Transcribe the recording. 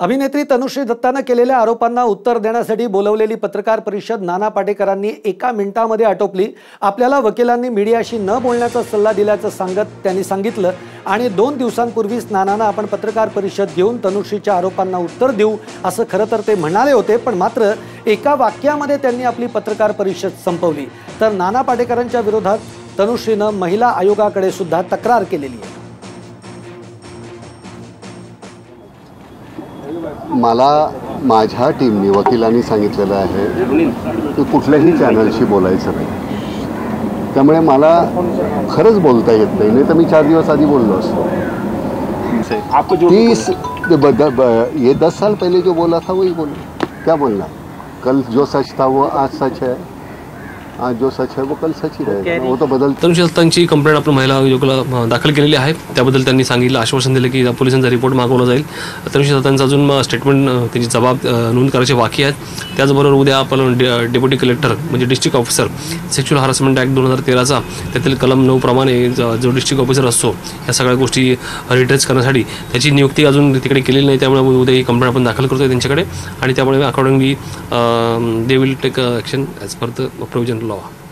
अभिनेत्री तनुश्री दत्तानं केलेल्या आरोपांना उत्तर देण्यासाठी बोलवलेली पत्रकार परिषद नाना पाटेकरांनी एका मिनिटामध्ये आटोपली. आपल्याला वकिलांनी मीडियाशी न बोलण्याचा सल्ला दिल्याचं सांगत त्यांनी सांगितलं आणि दोन दिवसांपूर्वीच नानांना आपण पत्रकार परिषद घेऊन तनुश्रीच्या आरोपांना उत्तर देऊ असं खरं तर ते म्हणाले होते पण मात्र एका वाक्यामध्ये त्यांनी आपली पत्रकार परिषद संपवली. तर नाना पाटेकरांच्या विरोधात तनुश्रीनं महिला आयोगाकडे सुद्धा तक्रार केलेली आहे. मला माझ्या टीमने वकिलांनी सांगितलेलं आहे की कुठल्याही चॅनलशी बोलायचं नाही. त्यामुळे मला खरंच बोलता येत नाही नाही तर मी चार दिवस आधी बोललो असतो. तीस ये दस साल पहले जो बोला था वही बोला. क्या बोलना? कल जो सच था वो आज सच है. आज जो सच है वो कल सच ही रहेगा वो तो बदल तरुण कंप्लेंट आपण महिला आयोगाला दाखल केलेली आहे. त्याबद्दल त्यांनी सांगितलं आश्वासन दिलं की पोलिसांचा रिपोर्ट मागवला जाईल. तरुण दत्तांचा अजून स्टेटमेंट त्यांची जबाब नोंद करायचे बाकी आहेत त्याचबरोबर उद्या आपण डे डेप्युटी कलेक्टर म्हणजे district officer sexual harassment act दोन हजार तेराचा त्यातील कलम नऊ प्रमाणे जो डिस्ट्रिक्ट ऑफिसर असतो या सगळ्या गोष्टी रिट्रेस करण्यासाठी त्याची नियुक्ती अजून तिकडे केलेली नाही. त्यामुळे उद्या ही कंप्लेंट आपण दाखल करतोय त्यांच्याकडे. आणि त्यामुळे accordingly they will take action as per the provision 了吧。